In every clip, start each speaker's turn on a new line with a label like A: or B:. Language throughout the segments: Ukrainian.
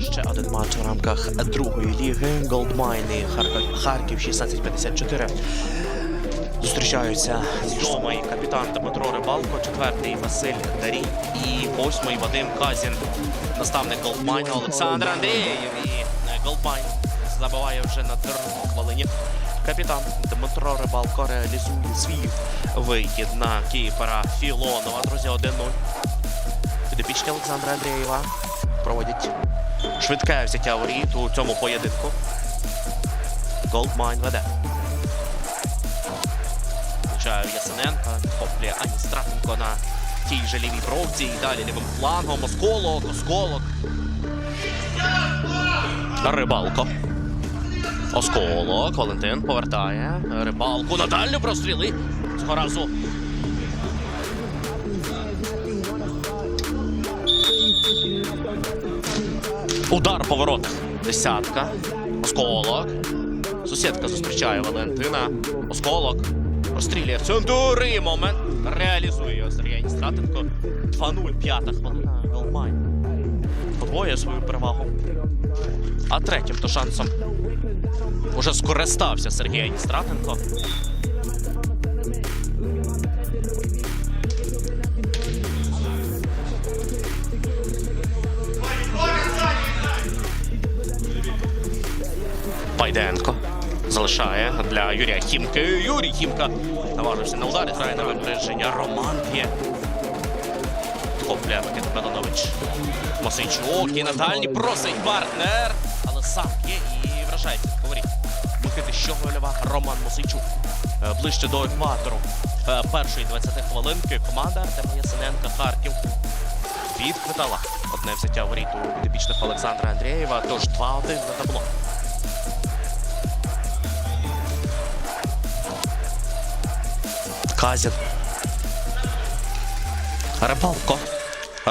A: Ще один матч в рамках другої ліги Голдмайни Харків 1654. Зустрічаються сьомий капітан Дмитро Рибалко, четвертий Василь Дарій і восьмий Вадим Казін, наставник Голдмайна Олександр Андрієв і е, Голдмайн забиває вже на другій хвилині. Капітан Дмитро Рибалко реалізує свій вихід на кіпера Філонова. Друзі, 1-0. Підопічні Олександра Андрієва проводять швидке взяття воріт у цьому поєдинку. Голдмайн веде. Включаю Ясененка, хоплює Ані Стратенко на тій же лівій бровці. І далі лівим флангом. Осколок, осколок. Рибалко. Осколок. Валентин повертає. Рибалку на дальню простріли. Цього разу. Удар по воротах. Десятка. Осколок. Сусідка зустрічає Валентина. Осколок. Розстрілює в центр. Момент. Реалізує його Сергій Стратенко. 2-0. П'ята хвилина. Голмайн. Подвоює свою перевагу. А третім то шансом. Уже скористався Сергій Аністратенко. Пайденко залишає для Юрія Хімки. Юрій Хімка наважився на удар і грає на випередження. Роман є. Хопля Микита Меланович. Мосичук і на дальній просить партнер. Але сам є і вражається. Говоріть. Микити Щоголєва, Роман Мосичук. Е, Ближче до екватору е, першої 20 хвилинки команда Артема Ясененка Харків відхвитала одне взяття воріт у підопічних Олександра Андрієва. Тож 2-1 на табло. Казін. Рибалко.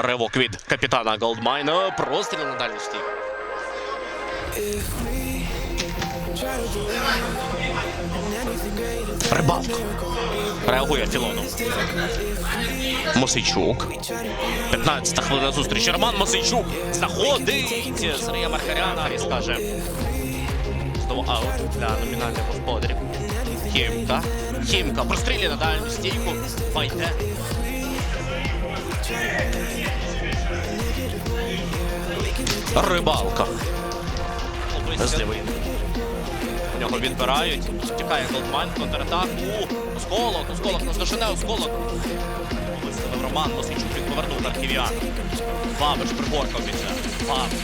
A: Ривок від капітана Голдмайна. Простріл на дальню стійку. Рибалко. Реагує Філонов. Мосичук. 15 хвилина зустрічі. Роман Мосичук знаходить Сергія Маркаряна і скаже. Знову аут для номінальних господарів. Хімка. Хімка прострілює на дальню стійку. Файде. Рибалка. У нього відбирають. Тікає Голдмайн, контратаку. Осколок, осколок наздожене, осколок. Виставив Роман, Мосичук він повернув харків'ян. Бабич приборкав від. Бабич.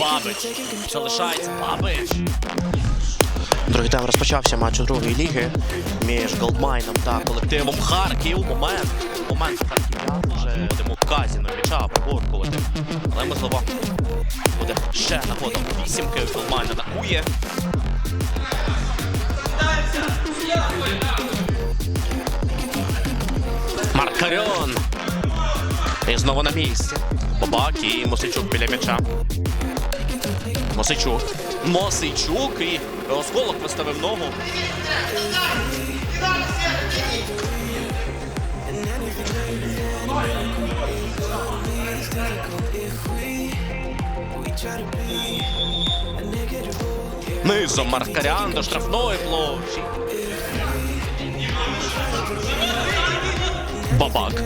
A: Бабич. Залишається. Бабич. Другий тайм розпочався матч у другої ліги між Голдмайном та колективом Харків. Момент. Момент Харків'ян вже будемо Казіно м'яча приборкувати. Але можливо буде ще нагода вісімки. Голдмайн атакує. Маркарьон. І знову на місці. Бабак і Мосичук біля м'яча. Мосичук. Мосичук і осколок виставив ногу. Низом Маркарян до штрафної площі. Бабак.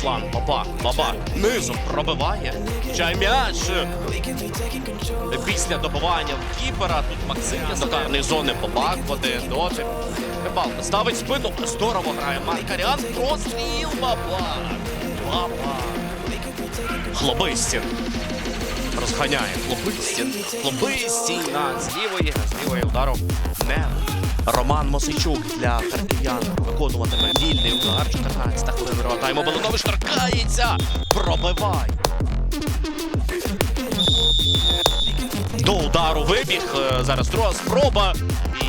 A: Руслан, бабак, бабак. Низом пробиває. Чай м'яч. Після добивання в кіпера тут Максим є карної зони бабак в один дотик. Рибалка ставить спину. Здорово грає Маркарян. Простріл бабак. Бабак. Хлобистін. Розганяє Хлобистін. Хлобистін з лівої. З лівої удару не. Роман Мосичук для харків'ян виконуватиме вільний удар. 14 хвилина тайму. Баланович торкається. Пробивай. До удару вибіг. Е, Зараз друга спроба.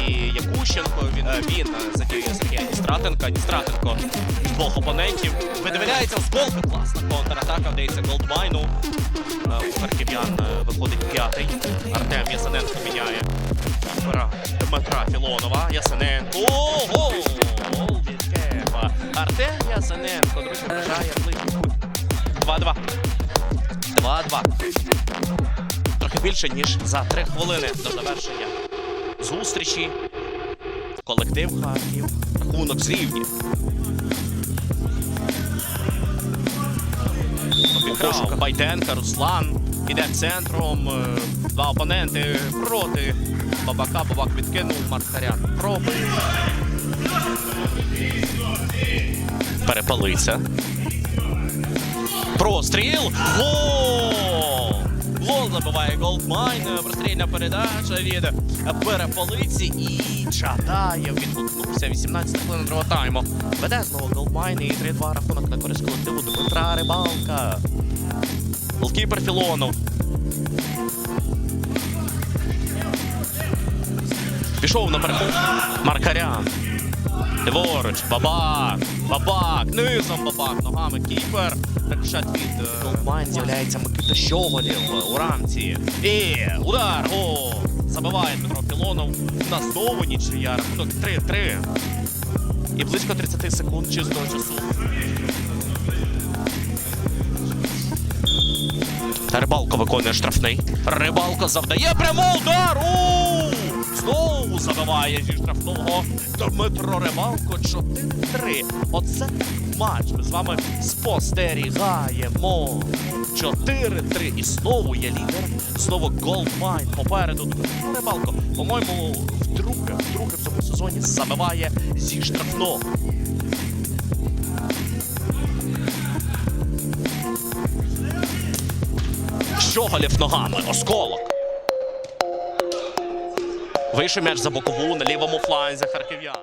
A: І Якущенко він, е, він е, Сергія Ністратенка. Ністратенко з двох опонентів. Видивляється осколки. Класна контратака. Вдається Голдмайну. Е, У харків'ян виходить п'ятий. Артем Ясененко міняє. Дмитра Філонова. Ясененко. О, Гол! Від Кепа. Артем Ясененко, друзі, вважає близько. 2-2. 2-2. Трохи більше, ніж за 3 хвилини до завершення зустрічі. Колектив Харків. Рахунок зрівнює. Обіграв Байденка, Руслан. Іде центром. е, Два опоненти проти. Бабака. Бабак відкинув. Маркарян пробує. Перепалиться. Простріл. Гол! Забиває Голдмайн. Прострільна передача від переполиці. І Чадаєв відгукнувся. 18 хвилин другого тайму. Веде знову Голдмайн і 3-2 рахунок на користь колективу Дмитра Рибалка. Голкіпер Філонов. Пішов на переход. Маркарян. Ліворуч, бабак, бабак, низом бабак, ногами кіпер. Рикошет від Голдмайн з'являється Микита Щоголів у рамці. І удар, гол. Забиває Дмитро Філонов. У нас знову нічия, рахунок 3-3. І близько 30 секунд чистого часу. Рибалко виконує штрафний. Рибалко завдає прямий удар. У! Знову забиває зі штрафного Дмитро Рибалко 4-3. Оце матч. Ми з вами спостерігаємо. 4-3. І знову є лідер. Знову Голдмайн попереду. Дмитро Рибалко, по-моєму, вдруге, вдруге в цьому сезоні забиває зі штрафного. Щоголів ногами, осколок. Вийшов м'яч за бокову на лівому фланзі харків'ян.